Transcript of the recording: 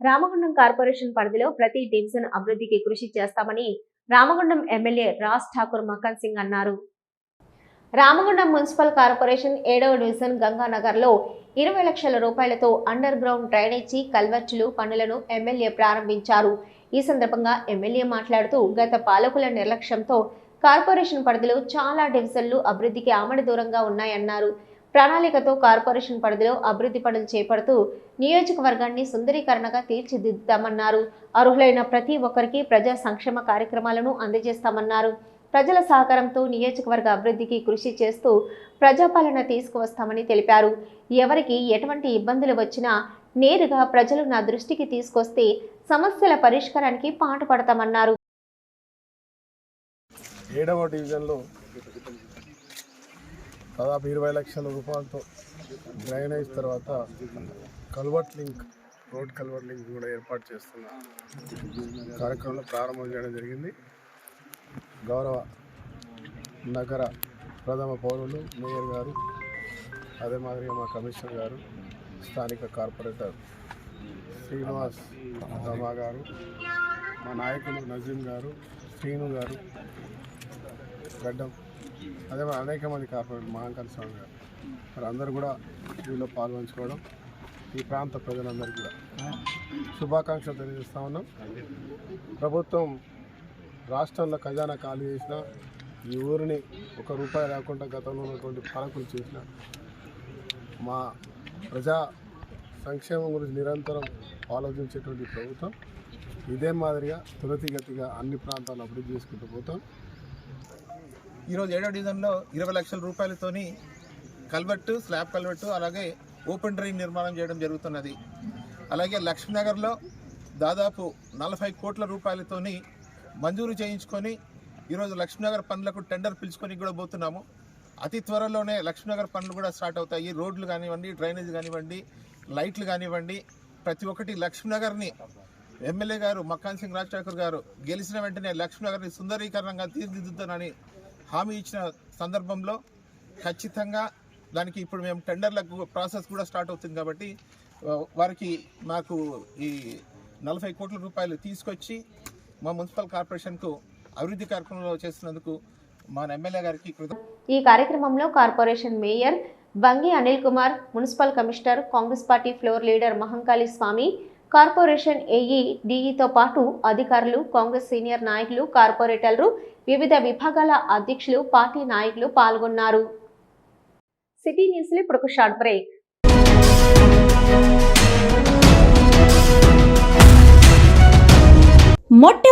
Ramagundam corporation పరిధిలో ప్రతి division అభివృద్ధికి కృషి చేస్తామని రామగుండం ఎమ్మెల్యే రాజ్ ఠాకూర్ మక్కన్ సింగ్ అన్నారు. రామగుండం మున్సిపల్ కార్పొరేషన్ ఏడవ డివిజన్ గంగానగర్లో ఇరవై లక్షల రూపాయలతో అండర్ గ్రౌండ్ డ్రైనేజీ కల్వర్టులు పనులను ఎమ్మెల్యే ప్రారంభించారు. ఈ సందర్భంగా ఎమ్మెల్యే మాట్లాడుతూ గత పాలకుల నిర్లక్ష్యంతో కార్పొరేషన్ పరిధిలో చాలా డివిజన్లు అభివృద్ధికి ఆమడి దూరంగా ఉన్నాయన్నారు. ప్రణాళికతో కార్పొరేషన్ పరిధిలో అభివృద్ధి పనులు చేపడుతూ నియోజకవర్గాన్ని సుందరీకరణగా తీర్చిదిద్దుతామన్నారు అర్హులైన ప్రతి ఒక్కరికి ప్రజా సంక్షేమ కార్యక్రమాలను అందజేస్తామన్నారు. ప్రజల సహకారంతో నియోజకవర్గ అభివృద్ధికి కృషి చేస్తూ ప్రజాపాలన తీసుకువస్తామని తెలిపారు. ఎవరికి ఎటువంటి ఇబ్బందులు వచ్చినా నేరుగా ప్రజలు నా దృష్టికి తీసుకొస్తే సమస్యల పరిష్కారానికి పాటుపడతామన్నారు. ఏడవ డివిజన్లో దాదాపు ఇరవై లక్షల రూపాయలతో డ్రైనేజ్ తర్వాత culvert link road culvert link కూడా ఏర్పాటు చేస్తున్న కార్యక్రమంలో ప్రారంభం చేయడం జరిగింది. గౌరవ నగర ప్రథమ పౌరులు మేయర్ గారు అదే మాదిరిగా మా కమిషనర్ గారు స్థానిక కార్పొరేటర్ శ్రీనివాస్ రమా గారు మా నాయకులు నజీం గారు శ్రీను గారు గడ్డం అదే మరి అనేక మంది కార్పొరేట్ మహాంకర్ స్వామి గారు. మరి అందరూ కూడా వీళ్ళు పాల్పంచుకోవడం ఈ ప్రాంత ప్రజలందరికీ కూడా. శుభాకాంక్షలు తెలియజేస్తా ఉన్నాం. ప్రభుత్వం రాష్ట్రంలో ఖజానా ఖాళీ చేసిన ఈ ఊరిని ఒక రూపాయి లేకుండా గతంలో ఉన్నటువంటి పాలకులు చేసిన మా ప్రజా సంక్షేమం గురించి నిరంతరం ఆలోచించేటువంటి ప్రభుత్వం. ఇదే మాదిరిగా తులతిగతిగా అన్ని ప్రాంతాలు అభివృద్ధి చేసుకుంటూ పోతాం. ఈరోజు ఏడో డివిజన్లో ఇరవై లక్షల రూపాయలతోని కల్వర్టు స్లాబ్ కల్వర్టు అలాగే ఓపెన్ డ్రైన్ నిర్మాణం చేయడం జరుగుతున్నది. అలాగే లక్ష్మీనగర్లో దాదాపు నలభై కోట్ల రూపాయలతోని మంజూరు చేయించుకొని ఈరోజు లక్ష్మీనగర్ పనులకు టెండర్ పిలుచుకొని కూడా పోతున్నాము. అతి త్వరలోనే లక్ష్మీనగర్ పనులు కూడా స్టార్ట్ అవుతాయి. రోడ్లు కానివ్వండి డ్రైనేజ్ కానివ్వండి లైట్లు కానివ్వండి ప్రతి ఒక్కటి లక్ష్మీనగర్ని ఎమ్మెల్యే గారు మక్కాన్ సింగ్ రాజ్ ఠాకూర్ గారు గెలిచిన వెంటనే లక్ష్మీనగర్ని సుందరీకరణంగా తీర్చిదిద్దుతానని హామీ ఇచ్చిన సందర్భంలో ఖచ్చితంగా దానికి ఇప్పుడు మేము టెండర్లకు ప్రాసెస్ కూడా స్టార్ట్ అవుతుంది కాబట్టి వారికి మాకు ఈ నలభై కోట్ల రూపాయలు తీసుకొచ్చి మా మున్సిపల్ కార్పొరేషన్కు అభివృద్ధి కార్యక్రమంలో చేస్తున్నందుకు మా ఎమ్మెల్యే గారికి ఈ కార్యక్రమంలో corporation mayor Bangi Anil Kumar municipal commissioner Congress party floor leader Mahankali Swamy corporation AE డిఈతో పాటు అధికారులు కాంగ్రెస్ సీనియర్ నాయకులు కార్పొరేటర్లు వివిధ విభాగాల అధ్యక్షులు పార్టీ నాయకులు పాల్గొన్నారు. సిటీ న్యూస్ ఇప్పుడు ఒక షార్ట్ బ్రేక్.